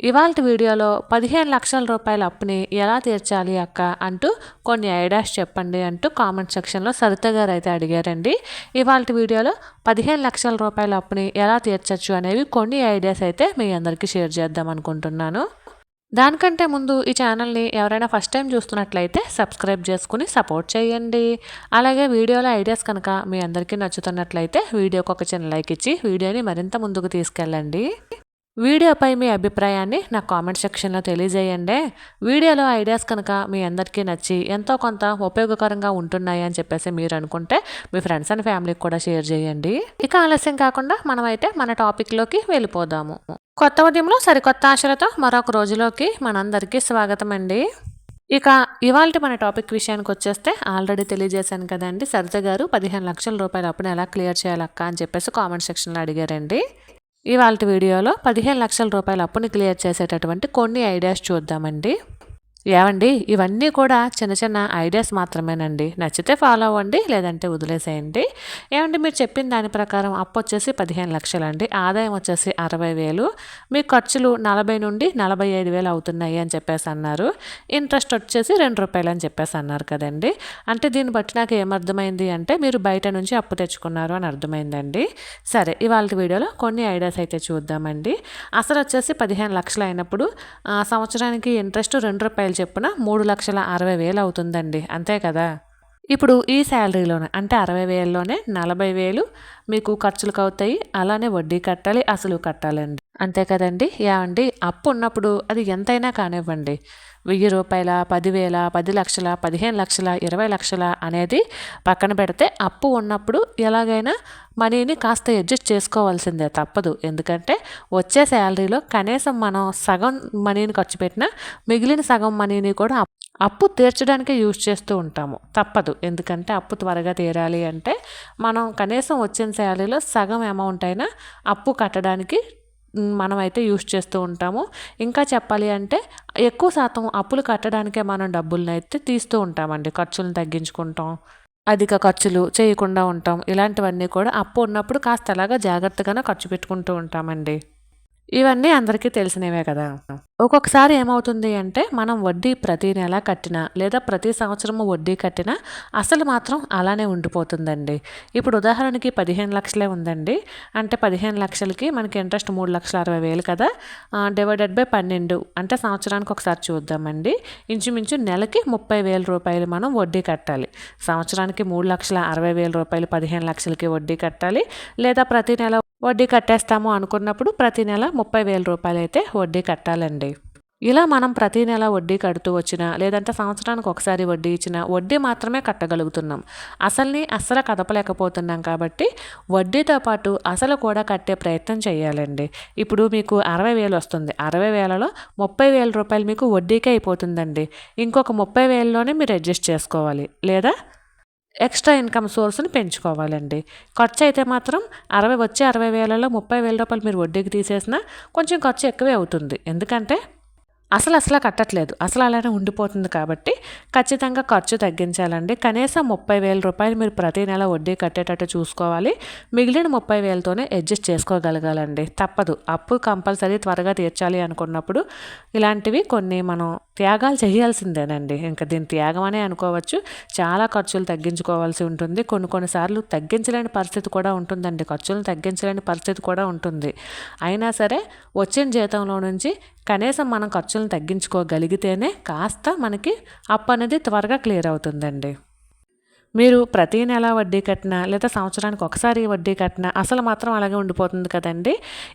ఇవాళ వీడియోలో పదిహేను లక్షల రూపాయల అప్పుని ఎలా తీర్చాలి అక్క అంటూ కొన్ని ఐడియాస్ చెప్పండి అంటూ కామెంట్ సెక్షన్లో సరిత గారు అయితే అడిగారండి. ఇవాళ వీడియోలో పదిహేను లక్షల రూపాయల అప్పుని ఎలా తీర్చచ్చు అనేవి కొన్ని ఐడియాస్ అయితే మీ అందరికీ షేర్ చేద్దాం అనుకుంటున్నాను. దానికంటే ముందు ఈ ఛానల్ని ఎవరైనా ఫస్ట్ టైం చూస్తున్నట్లయితే సబ్స్క్రైబ్ చేసుకుని సపోర్ట్ చేయండి. అలాగే వీడియోలో ఐడియాస్ కనుక మీ అందరికీ నచ్చుతున్నట్లయితే వీడియోకి ఒక చిన్న లైక్ ఇచ్చి వీడియోని మరింత ముందుకు తీసుకెళ్ళండి. వీడియోపై మీ అభిప్రాయాన్ని నా కామెంట్ సెక్షన్లో తెలియజేయండి. వీడియోలో ఐడియాస్ కనుక మీ అందరికీ నచ్చి ఎంతో కొంత ఉపయోగకరంగా ఉంటున్నాయి అని చెప్పేసి మీరు అనుకుంటే మీ ఫ్రెండ్స్ అండ్ ఫ్యామిలీకి కూడా షేర్ చేయండి. ఇక ఆలస్యం కాకుండా మనమైతే మన టాపిక్లోకి వెళ్ళిపోదాము. కొత్త ఉదయంలో సరికొత్త ఆశలతో మరొక రోజులోకి మనందరికీ స్వాగతం అండి ఇక ఇవాళ మన టాపిక్ విషయానికి వచ్చేస్తే ఆల్రెడీ తెలియజేశాను కదండి సరిత గారు పదిహేను లక్షల రూపాయలు అప్పుని ఎలా క్లియర్ చేయాలక్క అని చెప్పేసి కామెంట్ సెక్షన్లో అడిగారండి. ఇవాళ వీడియోలో పదిహేను లక్షల రూపాయల అప్పుని క్లియర్ చేసేటటువంటి కొన్ని ఐడియాస్ చూద్దామండి. ఏమండి ఇవన్నీ కూడా చిన్న చిన్న ఐడియాస్ మాత్రమేనండి. నచ్చితే ఫాలో అవ్వండి లేదంటే వదిలేసేయండి. ఏమండి మీరు చెప్పిన దాని ప్రకారం అప్పు వచ్చేసి పదిహేను లక్షలు అండి ఆదాయం వచ్చేసి అరవై వేలు. మీ ఖర్చులు నలభై నుండి నలభై ఐదు వేలు అవుతున్నాయి అని చెప్పేసి అన్నారు. ఇంట్రెస్ట్ వచ్చేసి రెండు రూపాయలు అని చెప్పేసి అన్నారు కదండి. అంటే దీన్ని బట్టి నాకు ఏమర్థమైంది అంటే మీరు బయట నుంచి అప్పు తెచ్చుకున్నారు అని అర్థమైందండి. సరే ఇవాళ వీడియోలో కొన్ని ఐడియాస్ అయితే చూద్దామండి. అసలు వచ్చేసి పదిహేను లక్షలు అయినప్పుడు సంవత్సరానికి ఇంట్రెస్ట్ రెండు రూపాయలు చెప్పున మూడు లక్షల అరవై వేలు అవుతుందండి. అంతే కదా? ఇప్పుడు ఈ శాలరీలోనే అంటే అరవై వేలలోనే నలభై వేలు మీకు ఖర్చులకు అవుతాయి. అలానే వడ్డీ కట్టాలి అసలు కట్టాలండి. అంతే కదండి? యా అండి అప్పు ఉన్నప్పుడు అది ఎంతైనా కానివ్వండి. వెయ్యి రూపాయల పదివేల పది లక్షల పదిహేను లక్షల ఇరవై లక్షల అనేది పక్కన పెడితే అప్పు ఉన్నప్పుడు ఎలాగైనా మనీని కాస్త అడ్జస్ట్ చేసుకోవాల్సిందే తప్పదు. ఎందుకంటే వచ్చే శాలరీలో కనీసం మనం సగం మనీని ఖర్చు పెట్టినా మిగిలిన సగం మనీని కూడా అప్పు తీర్చడానికే యూజ్ చేస్తూ ఉంటాము. తప్పదు. ఎందుకంటే అప్పు త్వరగా తీరాలి అంటే మనం కనీసం వచ్చిన శాలరీలో సగం అమౌంట్ అయినా అప్పు కట్టడానికి మనమైతే యూస్ చేస్తూ ఉంటాము. ఇంకా చెప్పాలి అంటే ఎక్కువ శాతం అప్పులు కట్టడానికే మనం డబ్బులను అయితే తీస్తూ ఉంటామండి. ఖర్చులను తగ్గించుకుంటాం. అధిక ఖర్చులు చేయకుండా ఉంటాం. ఇలాంటివన్నీ కూడా అప్పు ఉన్నప్పుడు కాస్త అలాగా జాగ్రత్తగానే ఖర్చు పెట్టుకుంటూ ఉంటామండి. ఇవన్నీ అందరికీ తెలిసినవే కదా. ఒక్కొక్కసారి ఏమవుతుంది అంటే మనం వడ్డీ ప్రతి నెల కట్టినా లేదా ప్రతి సంవత్సరము వడ్డీ కట్టినా అసలు మాత్రం అలానే ఉండిపోతుందండి. ఇప్పుడు ఉదాహరణకి పదిహేను లక్షలే ఉందండి. అంటే పదిహేను లక్షలకి మనకి ఇంట్రెస్ట్ మూడు లక్షల అరవై వేలు కదా. డివైడెడ్ బై పన్నెండు. అంటే సంవత్సరానికి ఒకసారి చూద్దామండి. ఇంచుమించు నెలకి ముప్పై వేల రూపాయలు మనం వడ్డీ కట్టాలి. సంవత్సరానికి మూడు లక్షల అరవై వేల రూపాయలు పదిహేను లక్షలకి వడ్డీ కట్టాలి. లేదా ప్రతి నెల వడ్డీ కట్టేస్తాము అనుకున్నప్పుడు ప్రతి నెల ముప్పై వేల రూపాయలు అయితే వడ్డీ కట్టాలండి. ఇలా మనం ప్రతి నెల వడ్డీ కడుతూ వచ్చినా లేదంటే సంవత్సరానికి ఒకసారి వడ్డీ ఇచ్చినా వడ్డీ మాత్రమే కట్టగలుగుతున్నాం. అసలుని అస్సలు కదపలేకపోతున్నాం కాబట్టి వడ్డీతో పాటు అసలు కూడా కట్టే ప్రయత్నం చేయాలండి. ఇప్పుడు మీకు అరవై వేలు వస్తుంది. అరవై వేలలో ముప్పై వేల రూపాయలు మీకు వడ్డీకే అయిపోతుందండి. ఇంకొక ముప్పై వేలలోనే మీరు అడ్జస్ట్ చేసుకోవాలి. లేదా ఎక్స్ట్రా ఇన్కమ్ సోర్స్ని పెంచుకోవాలండి. ఖర్చు అయితే మాత్రం అరవై వచ్చే అరవై వేలలో ముప్పై వేల రూపాయలు మీరు వడ్డీకి తీసేసినా కొంచెం ఖర్చు ఎక్కువే అవుతుంది. ఎందుకంటే అసలు అసలు కట్టట్లేదు. అసలు అలానే ఉండిపోతుంది కాబట్టి ఖచ్చితంగా ఖర్చు తగ్గించాలండి. కనీసం ముప్పై వేల రూపాయలు మీరు ప్రతి నెల వడ్డీ కట్టేటట్టు చూసుకోవాలి. మిగిలిన ముప్పై వేలతోనే అడ్జస్ట్ చేసుకోగలగాలండి. తప్పదు. అప్పు కంపల్సరీ త్వరగా తీర్చాలి అనుకున్నప్పుడు ఇలాంటివి కొన్ని మనం త్యాగాలు చేయాల్సిందేనండి. ఇంకా దీని త్యాగం అనే అనుకోవచ్చు. చాలా ఖర్చులు తగ్గించుకోవాల్సి ఉంటుంది. కొన్ని కొన్నిసార్లు తగ్గించలేని పరిస్థితి కూడా ఉంటుందండి. ఖర్చులను తగ్గించలేని పరిస్థితి కూడా ఉంటుంది. అయినా సరే వచ్చిన జీతంలో నుంచి కనీసం మనం ఖర్చులను తగ్గించుకోగలిగితేనే కాస్త మనకి అప్పు అనేది త్వరగా క్లియర్ అవుతుందండి. మీరు ప్రతి నెల వడ్డీ కట్టినా లేదా సంవత్సరానికి ఒకసారి వడ్డీ కట్టినా అసలు మాత్రం అలాగే ఉండిపోతుంది కదండి.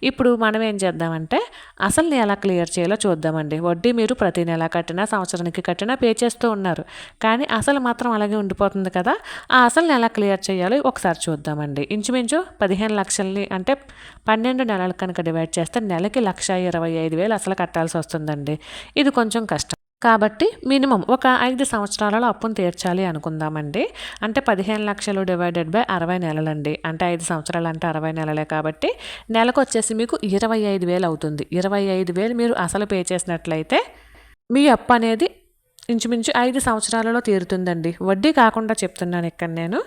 ఇప్పుడు మనం ఏం చేద్దామంటే అసలు ఎలా క్లియర్ చేయాలో చూద్దామండి. వడ్డీ మీరు ప్రతి నెల కట్టినా సంవత్సరానికి కట్టినా పే చేస్తూ ఉన్నారు. కానీ అసలు మాత్రం అలాగే ఉండిపోతుంది కదా. ఆ అసలు ఎలా క్లియర్ చేయాలో ఒకసారి చూద్దామండి. ఇంచుమించు పదిహేను లక్షల్ని అంటే పన్నెండు నెలలు కనుక డివైడ్ చేస్తే నెలకి లక్ష ఇరవై ఐదు వేలు అసలు కట్టాల్సి వస్తుందండి. ఇది కొంచెం కష్టం. కాబట్టి మినిమం ఒక ఐదు సంవత్సరాలలో అప్పును తీర్చాలి అనుకుందామండి. అంటే పదిహేను లక్షలు డివైడెడ్ బై అరవై నెలలండి. అంటే ఐదు సంవత్సరాలు అంటే అరవై నెలలే కాబట్టి నెలకు వచ్చేసి మీకు ఇరవై ఐదు వేలు అవుతుంది. ఇరవై ఐదు వేలు మీరు అసలు పే చేసినట్లయితే మీ అప్పు అనేది ఇంచుమించు ఐదు సంవత్సరాలలో తీరుతుందండి. వడ్డీ కాకుండా చెప్తున్నాను ఇక్కడ నేను.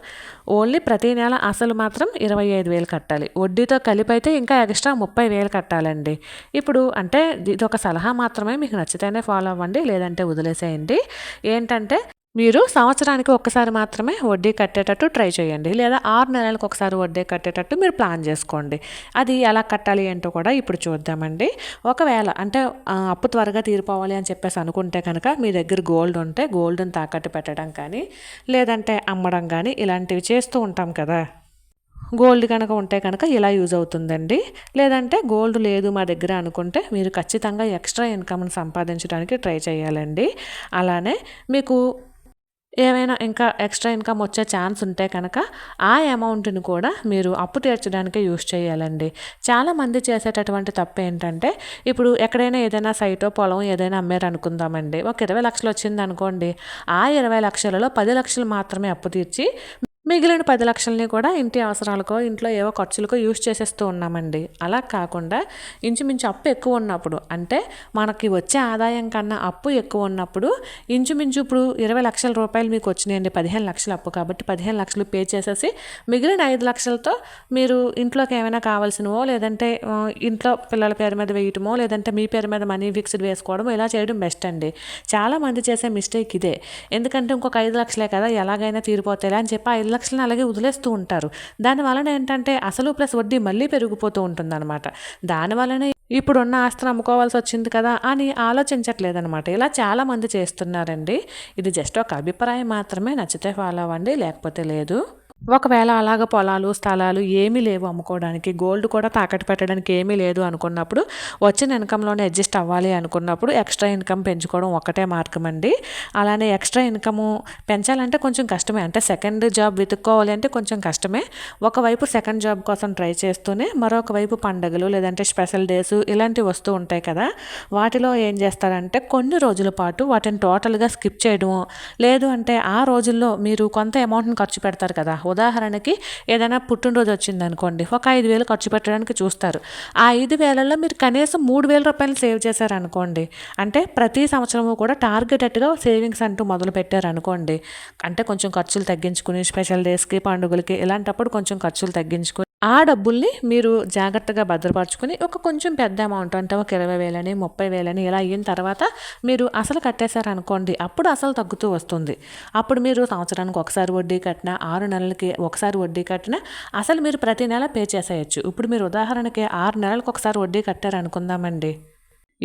ఓన్లీ ప్రతి నెల అసలు మాత్రం ఇరవై ఐదు వేలు కట్టాలి. వడ్డీతో కలిపి అయితే ఇంకా ఎక్స్ట్రా ముప్పై వేలు కట్టాలండి. ఇప్పుడు అంటే ఇది ఒక సలహా మాత్రమే. మీకు నచ్చితేనే ఫాలో అవ్వండి లేదంటే వదిలేసేయండి. ఏంటంటే మీరు సంవత్సరానికి ఒక్కసారి మాత్రమే వడ్డీ కట్టేటట్టు ట్రై చేయండి. లేదా ఆరు నెలలకు ఒకసారి వడ్డీ కట్టేటట్టు మీరు ప్లాన్ చేసుకోండి. అది ఎలా కట్టాలి ఏంటో కూడా ఇప్పుడు చూద్దామండి. ఒకవేళ అంటే అప్పు త్వరగా తీరిపోవాలి అని చెప్పేసి అనుకుంటే కనుక మీ దగ్గర గోల్డ్ ఉంటే గోల్డ్ని తాకట్టు పెట్టడం కానీ లేదంటే అమ్మడం కానీ ఇలాంటివి చేస్తూ ఉంటాం కదా. గోల్డ్ కనుక ఉంటే కనుక ఇలా యూజ్ అవుతుందండి. లేదంటే గోల్డ్ లేదు మా దగ్గర అనుకుంటే మీరు ఖచ్చితంగా ఎక్స్ట్రా ఇన్కమ్ని సంపాదించడానికి ట్రై చేయాలండి. అలానే మీకు ఏమైనా ఇంకా ఎక్స్ట్రా ఇన్కమ్ వచ్చే ఛాన్స్ ఉంటే కనుక ఆ అమౌంట్ని కూడా మీరు అప్పు తీర్చడానికి యూస్ చేయాలండి. చాలామంది చేసేటటువంటి తప్పు ఏంటంటే ఇప్పుడు ఎక్కడైనా ఏదైనా సైటో పొలం ఏదైనా అమ్మారు అనుకుందామండి ఒక ఇరవై లక్షలు వచ్చింది అనుకోండి ఆ ఇరవై లక్షలలో పది లక్షలు మాత్రమే అప్పు తీర్చి మిగిలిన పది లక్షలని కూడా ఇంటి అవసరాలకో ఇంట్లో ఏవో ఖర్చులకో యూజ్ చేసేస్తూ ఉన్నామండి. అలా కాకుండా ఇంచుమించు అప్పు ఎక్కువ ఉన్నప్పుడు అంటే మనకి వచ్చే ఆదాయం కన్నా అప్పు ఎక్కువ ఉన్నప్పుడు ఇంచుమించు ఇప్పుడు ఇరవై లక్షల రూపాయలు మీకు వచ్చినాయండి పదిహేను లక్షల అప్పు కాబట్టి పదిహేను లక్షలు పే చేసేసి మిగిలిన ఐదు లక్షలతో మీరు ఇంట్లోకి ఏమైనా కావాల్సినవో లేదంటే ఇంట్లో పిల్లల పేరు మీద వేయటమో లేదంటే మీ పేరు మీద మనీ ఫిక్స్డ్ వేసుకోవడం ఇలా చేయడం బెస్ట్ అండి. చాలామంది చేసే మిస్టేక్ ఇదే. ఎందుకంటే ఇంకొక ఐదు లక్షలే కదా ఎలాగైనా తీరిపోతాయి అని చెప్పి ఐదు లక్షలను అలాగే వదిలేస్తూ ఉంటారు. దానివలన ఏంటంటే అసలు ప్లస్ వడ్డీ మళ్ళీ పెరిగిపోతూ ఉంటుందన్నమాట. దానివలనే ఇప్పుడున్న ఆస్తిని అమ్ముకోవాల్సి వచ్చింది కదా అని ఆలోచించట్లేదనమాట ఇలా చాలామంది చేస్తున్నారండి. ఇది జస్ట్ ఒక అభిప్రాయం మాత్రమే నచ్చితే ఫాలో అవ్వండి లేకపోతే లేదు. ఒకవేళ అలాగ పొలాలు స్థలాలు ఏమీ లేవు అమ్ముకోవడానికి గోల్డ్ కూడా తాకట్టు పెట్టడానికి ఏమీ లేదు అనుకున్నప్పుడు వచ్చిన ఇన్కంలోనే అడ్జస్ట్ అవ్వాలి అనుకున్నప్పుడు ఎక్స్ట్రా ఇన్కమ్ పెంచుకోవడం ఒకటే మార్గం అండి. అలానే ఎక్స్ట్రా ఇన్కము పెంచాలంటే కొంచెం కష్టమే. అంటే సెకండ్ జాబ్ వెతుక్కోవాలి అంటే కొంచెం కష్టమే. ఒకవైపు సెకండ్ జాబ్ కోసం ట్రై చేస్తూనే మరొక వైపు పండగలు లేదంటే స్పెషల్ డేస్ ఇలాంటివి వస్తూ ఉంటాయి కదా. వాటిలో ఏం చేస్తారంటే కొన్ని రోజుల పాటు వాటిని టోటల్గా స్కిప్ చేయడము లేదు అంటే ఆ రోజుల్లో మీరు కొంత అమౌంట్ని ఖర్చు పెడతారు కదా ఉదాహరణకి ఏదైనా పుట్టినరోజు వచ్చింది అనుకోండి ఒక ఐదు వేలు ఖర్చు పెట్టడానికి చూస్తారు. ఆ ఐదు వేలలో మీరు కనీసం మూడు వేల రూపాయలు సేవ్ చేశారనుకోండి అంటే ప్రతి సంవత్సరము కూడా టార్గెటెడ్గా సేవింగ్స్ అంటూ మొదలు పెట్టారనుకోండి అంటే కొంచెం ఖర్చులు తగ్గించుకుని స్పెషల్ డేస్కి పండుగలకి ఇలాంటప్పుడు కొంచెం ఖర్చులు తగ్గించుకుని ఆ డబ్బుల్ని మీరు జాగ్రత్తగా భద్రపరచుకుని ఒక కొంచెం పెద్ద అమౌంట్ అంటే ఒక ఇరవై వేలని ముప్పై వేలని ఇలా అయిన తర్వాత మీరు అసలు కట్టేశారనుకోండి అప్పుడు అసలు తగ్గుతూ వస్తుంది. అప్పుడు మీరు సంవత్సరానికి ఒకసారి వడ్డీ కట్టినా ఆరు నెలలకి ఒకసారి వడ్డీ కట్టినా అసలు మీరు ప్రతి నెల పే చేసేయచ్చు. ఇప్పుడు మీరు ఉదాహరణకి ఆరు నెలలకు ఒకసారి వడ్డీ కట్టారనుకుందామండి.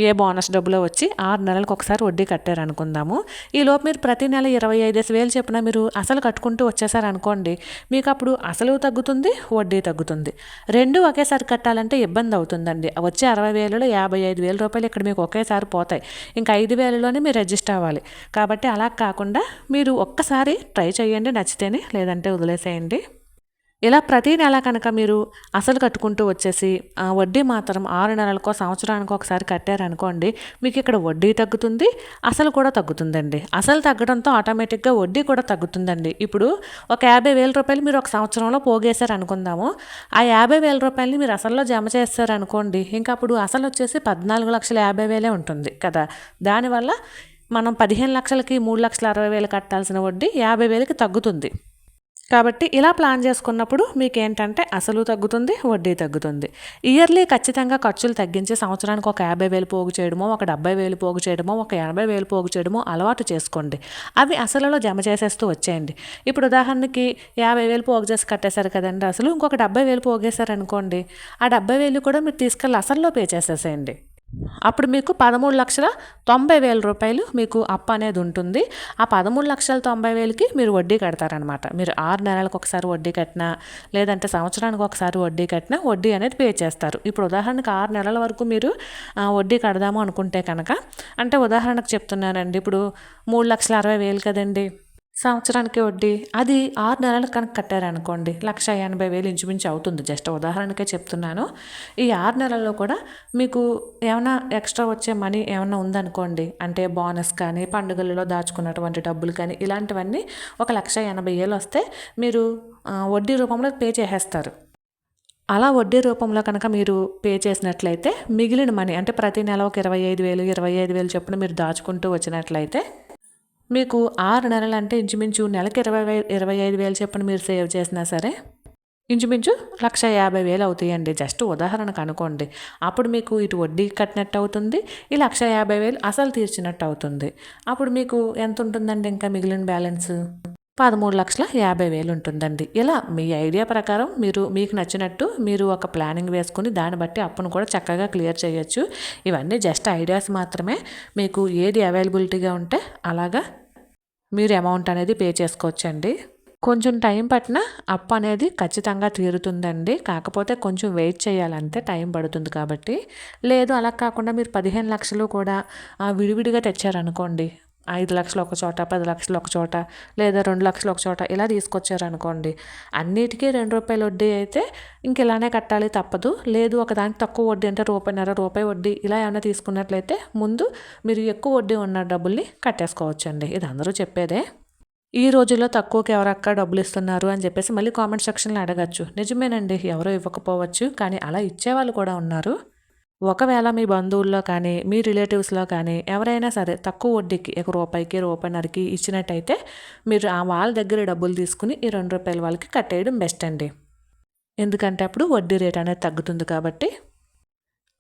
ఏ బోనస్ డబ్బులో వచ్చి ఆరు నెలలకు ఒకసారి వడ్డీ కట్టారనుకుందాము. ఈలోపు మీరు ప్రతి నెల ఇరవై ఐదేసి వేలు చెప్పిన మీరు అసలు కట్టుకుంటూ వచ్చేసారనుకోండి మీకు అప్పుడు అసలు తగ్గుతుంది వడ్డీ తగ్గుతుంది. రెండు ఒకేసారి కట్టాలంటే ఇబ్బంది అవుతుందండి. వచ్చే అరవై వేలలో యాభై ఐదు వేల రూపాయలు ఇక్కడ మీకు ఒకేసారి పోతాయి. ఇంకా ఐదు వేలలోనే మీరు రిజిస్టర్ అవ్వాలి. కాబట్టి అలా కాకుండా మీరు ఒక్కసారి ట్రై చేయండి నచ్చితేనే లేదంటే వదిలేసేయండి. ఇలా ప్రతి నెల కనుక మీరు అసలు కట్టుకుంటూ వచ్చేసి ఆ వడ్డీ మాత్రం ఆరు నెలలకో సంవత్సరానికి ఒకసారి కట్టారనుకోండి మీకు ఇక్కడ వడ్డీ తగ్గుతుంది అసలు కూడా తగ్గుతుందండి. అసలు తగ్గడంతో ఆటోమేటిక్గా వడ్డీ కూడా తగ్గుతుందండి. ఇప్పుడు ఒక యాభై వేల రూపాయలు మీరు ఒక సంవత్సరంలో పోగేశారు అనుకుందాము ఆ యాభై వేల రూపాయలని మీరు అసల్లో జమ చేస్తారనుకోండి ఇంకా అప్పుడు అసలు వచ్చేసి పద్నాలుగు లక్షల యాభై వేలే ఉంటుంది కదా. దానివల్ల మనం పదిహేను లక్షలకి మూడు లక్షల అరవై వేలు కట్టాల్సిన వడ్డీ యాభై వేలకి తగ్గుతుంది. కాబట్టి ఇలా ప్లాన్ చేసుకున్నప్పుడు మీకు ఏంటంటే అసలు తగ్గుతుంది వడ్డీ తగ్గుతుంది. ఇయర్లీ ఖచ్చితంగా ఖర్చులు తగ్గించి సంవత్సరానికి ఒక యాభై వేలు పోగు చేయడమో ఒక డెబ్బై వేలు పోగు చేయడమో ఒక ఎనభై వేలు పోగు చేయడమో అలవాటు చేసుకోండి. అవి అసలులో జమ చేసేస్తూ వచ్చేయండి. ఇప్పుడు ఉదాహరణకి యాభై వేలు పోగు చేసి కట్టేశారు కదండి అసలు ఇంకొక డెబ్బై వేలు పోగేశారు అనుకోండి ఆ డెబ్బై వేలు కూడా మీరు తీసుకెళ్ళి అసల్లో పే చేసేసేయండి. అప్పుడు మీకు పదమూడు లక్షల తొంభై వేల రూపాయలు మీకు అప్పు అనేది ఉంటుంది. ఆ పదమూడు లక్షల తొంభై వేలకి మీరు వడ్డీ కడతారనమాట మీరు ఆరు నెలలకు ఒకసారి వడ్డీ కట్టినా లేదంటే సంవత్సరానికి ఒకసారి వడ్డీ కట్టినా వడ్డీ అనేది పే చేస్తారు. ఇప్పుడు ఉదాహరణకు ఆరు నెలల వరకు మీరు వడ్డీ కడదాము అనుకుంటే కనుక అంటే ఉదాహరణకు చెప్తున్నానండి. ఇప్పుడు మూడు లక్షల అరవై వేలు కదండి. సంవత్సరానికి వడ్డీ. అది ఆరు నెలలు కనుక కట్టారనుకోండి లక్ష ఎనభై వేలు ఇంచుమించు అవుతుంది. జస్ట్ ఉదాహరణకే చెప్తున్నాను. ఈ ఆరు నెలల్లో కూడా మీకు ఏమైనా ఎక్స్ట్రా వచ్చే మనీ ఏమైనా ఉందనుకోండి అంటే బోనస్ కానీ పండుగలలో దాచుకున్నటువంటి డబ్బులు కానీ ఇలాంటివన్నీ ఒక లక్ష ఎనభై వేలు వస్తే మీరు వడ్డీ రూపంలో పే చేసేస్తారు. అలా వడ్డీ రూపంలో కనుక మీరు పే చేసినట్లయితే మిగిలిన మనీ అంటే ప్రతి నెల ఒక ఇరవై ఐదు వేలు ఇరవై ఐదు వేలు చొప్పున మీరు దాచుకుంటూ వచ్చినట్లయితే మీకు ఆరు నెలలు అంటే ఇంచుమించు నెలకి ఇరవై ఇరవై ఐదు వేలు చెప్పని మీరు సేవ్ చేసినా సరే ఇంచుమించు లక్ష యాభై వేలు అవుతాయండి. జస్ట్ ఉదాహరణకు అనుకోండి. అప్పుడు మీకు ఇటు వడ్డీ కట్టినట్టు అవుతుంది ఈ లక్ష యాభై వేలు అసలు తీర్చినట్టు అవుతుంది. అప్పుడు మీకు ఎంత ఉంటుందండి ఇంకా మిగిలిన బ్యాలెన్స్? పదమూడు లక్షల యాభై వేలు ఉంటుందండి. ఇలా మీ ఐడియా ప్రకారం మీరు మీకు నచ్చినట్టు మీరు ఒక ప్లానింగ్ వేసుకుని దాన్ని బట్టి అప్పును కూడా చక్కగా క్లియర్ చేయొచ్చు. ఇవన్నీ జస్ట్ ఐడియాస్ మాత్రమే. మీకు ఏది అవైలబిలిటీగా ఉంటే అలాగా మీరు అమౌంట్ అనేది పే చేసుకోవచ్చండి. కొంచెం టైం పట్టిన అప్పు అనేది ఖచ్చితంగా తీరుతుందండి. కాకపోతే కొంచెం వెయిట్ చేయాలంటే టైం పడుతుంది కాబట్టి. లేదు అలా కాకుండా మీరు పదిహేను లక్షలు కూడా విడివిడిగా తెచ్చారనుకోండి ఐదు లక్షలు ఒక చోట పది లక్షలు ఒక చోట లేదా రెండు లక్షలు ఒక చోట ఇలా తీసుకొచ్చారనుకోండి అన్నిటికీ రెండు రూపాయల వడ్డీ అయితే ఇంక ఇలానే కట్టాలి తప్పదు. లేదు ఒకదానికి తక్కువ వడ్డీ అంటే రూపాయిన్నర రూపాయి వడ్డీ ఇలా ఏమైనా తీసుకున్నట్లయితే ముందు మీరు ఎక్కువ వడ్డీ ఉన్న డబ్బుల్ని కట్టేసుకోవచ్చండి. ఇది అందరూ చెప్పేదే. ఈ రోజుల్లో తక్కువకి ఎవరక్క డబ్బులు ఇస్తున్నారు అని చెప్పేసి మళ్ళీ కామెంట్ సెక్షన్లో అడగచ్చు. నిజమేనండి ఎవరో ఇవ్వకపోవచ్చు. కానీ అలా ఇచ్చేవాళ్ళు కూడా ఉన్నారు. ఒకవేళ మీ బంధువుల్లో కానీ మీ రిలేటివ్స్లో కానీ ఎవరైనా సరే తక్కువ వడ్డీకి ఒక రూపాయికి రూపాయిన్నరకి ఇచ్చినట్టయితే మీరు ఆ వాళ్ళ దగ్గర డబ్బులు తీసుకుని ఈ రెండు రూపాయల వాళ్ళకి కట్టేయడం బెస్ట్ అండి. ఎందుకంటే అప్పుడు వడ్డీ రేట్ అనేది తగ్గుతుంది కాబట్టి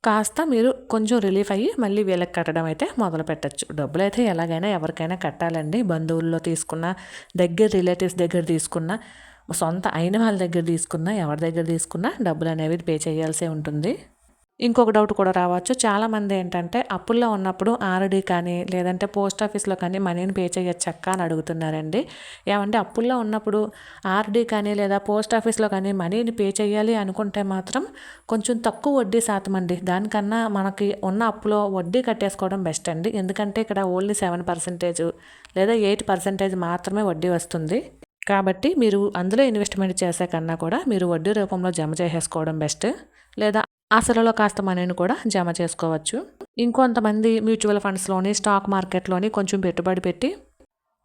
కాస్త మీరు కొంచెం రిలీఫ్ అయ్యి మళ్ళీ వీళ్ళకి కట్టడం అయితే మొదలు పెట్టచ్చు. డబ్బులు అయితే ఎలాగైనా ఎవరికైనా కట్టాలండి. బంధువుల్లో తీసుకున్న దగ్గర రిలేటివ్స్ దగ్గర తీసుకున్న సొంత అయిన వాళ్ళ దగ్గర తీసుకున్న ఎవరి దగ్గర తీసుకున్నా డబ్బులు అనేవి పే చేయాల్సి ఉంటుంది. ఇంకొక డౌట్ కూడా రావచ్చు. చాలామంది ఏంటంటే అప్పుల్లో ఉన్నప్పుడు ఆర్డీ కానీ లేదంటే పోస్ట్ ఆఫీస్లో కానీ మనీని పే చేయొచ్చక్క అని అడుగుతున్నారండి. ఏమంటే అప్పుల్లో ఉన్నప్పుడు ఆర్డీ కానీ లేదా పోస్ట్ ఆఫీస్లో కానీ మనీని పే చేయాలి అనుకుంటే మాత్రం కొంచెం తక్కువ వడ్డీ శాతం అండి. దానికన్నా మనకి ఉన్న అప్పులో వడ్డీ కట్టేసుకోవడం బెస్ట్ అండి. ఎందుకంటే ఇక్కడ ఓన్లీ సెవెన్ పర్సెంటేజ్ లేదా ఎయిట్ పర్సెంటేజ్ మాత్రమే వడ్డీ వస్తుంది. కాబట్టి మీరు అందులో ఇన్వెస్ట్మెంట్ చేసే కన్నా కూడా మీరు వడ్డీ రూపంలో జమ చేసేసుకోవడం బెస్ట్. లేదా అసలులో కాస్త మనీని కూడా జమ చేసుకోవచ్చు. ఇంకొంతమంది మ్యూచువల్ ఫండ్స్లోని స్టాక్ మార్కెట్లోని కొంచెం పెట్టుబడి పెట్టి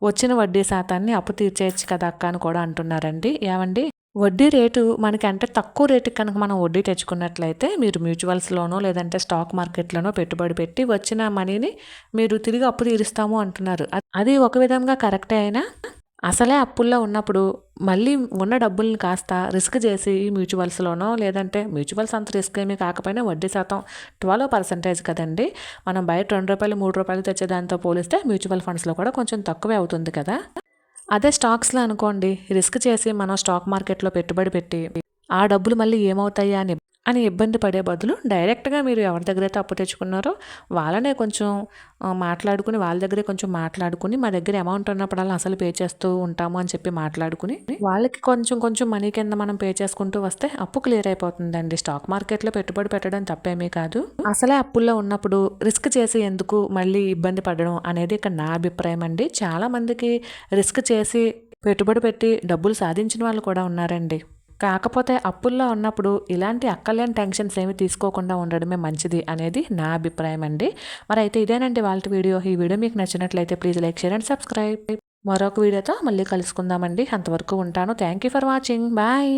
వచ్చిన వడ్డీ శాతాన్ని అప్పు తీర్చేయచ్చు కదా అక్క అని కూడా అంటున్నారండి. ఏమండి? వడ్డీ రేటు మనకి అంటే తక్కువ రేటుకి కనుక మనం వడ్డీ తెచ్చుకున్నట్లయితే మీరు మ్యూచువల్స్లోనో లేదంటే స్టాక్ మార్కెట్లోనో పెట్టుబడి పెట్టి వచ్చిన మనీని మీరు తిరిగి అప్పు తీరుస్తాము అంటున్నారు. అది ఒక విధంగా కరెక్టే అయినా అసలే అప్పుల్లో ఉన్నప్పుడు మళ్ళీ ఉన్న డబ్బుల్ని కాస్త రిస్క్ చేసి మ్యూచువల్స్లోనో లేదంటే మ్యూచువల్స్ అంత రిస్క్ ఏమీ కాకపోయినా వడ్డీ శాతం ట్వెల్వ్ పర్సెంటేజ్ కదండి. మనం బయట రెండు రూపాయలు మూడు రూపాయలు తెచ్చే దాంతో పోలిస్తే మ్యూచువల్ ఫండ్స్లో కూడా కొంచెం తక్కువే అవుతుంది కదా. అదే స్టాక్స్లో అనుకోండి రిస్క్ చేసి మనం స్టాక్ మార్కెట్లో పెట్టుబడి పెట్టి ఆ డబ్బులు మళ్ళీ ఏమవుతాయా అని అని ఇబ్బంది పడే బదులు డైరెక్ట్గా మీరు ఎవరి దగ్గర అయితే అప్పు తెచ్చుకున్నారో వాళ్ళనే కొంచెం మాట్లాడుకుని వాళ్ళ దగ్గరే కొంచెం మాట్లాడుకుని మా దగ్గర అమౌంట్ ఉన్నప్పుడల్లా అసలు పే చేస్తూ ఉంటాము అని చెప్పి మాట్లాడుకుని వాళ్ళకి కొంచెం కొంచెం మనీ కింద మనం పే చేసుకుంటూ వస్తే అప్పు క్లియర్ అయిపోతుందండి. స్టాక్ మార్కెట్లో పెట్టుబడి పెట్టడం తప్పేమీ కాదు. అసలే అప్పుల్లో ఉన్నప్పుడు రిస్క్ చేసి ఎందుకు మళ్ళీ ఇబ్బంది పడడం అనేది ఇక్కడ నా అభిప్రాయం అండి. చాలామందికి రిస్క్ చేసి పెట్టుబడి పెట్టి డబ్బులు సాధించిన వాళ్ళు కూడా ఉన్నారండి. కాకపోతే అప్పుల్లో ఉన్నప్పుడు ఇలాంటి అక్కలేని టెన్షన్స్ ఏమి తీసుకోకుండా ఉండడమే మంచిది అనేది నా అభిప్రాయం అండి. మరి అయితే ఇదేనండి వాళ్ళ వీడియో. ఈ వీడియో మీకు నచ్చినట్లయితే please like share and subscribe. మరొక వీడియోతో మళ్ళీ కలుసుకుందామండి. అంతవరకు ఉంటాను. Thank you for watching. Bye.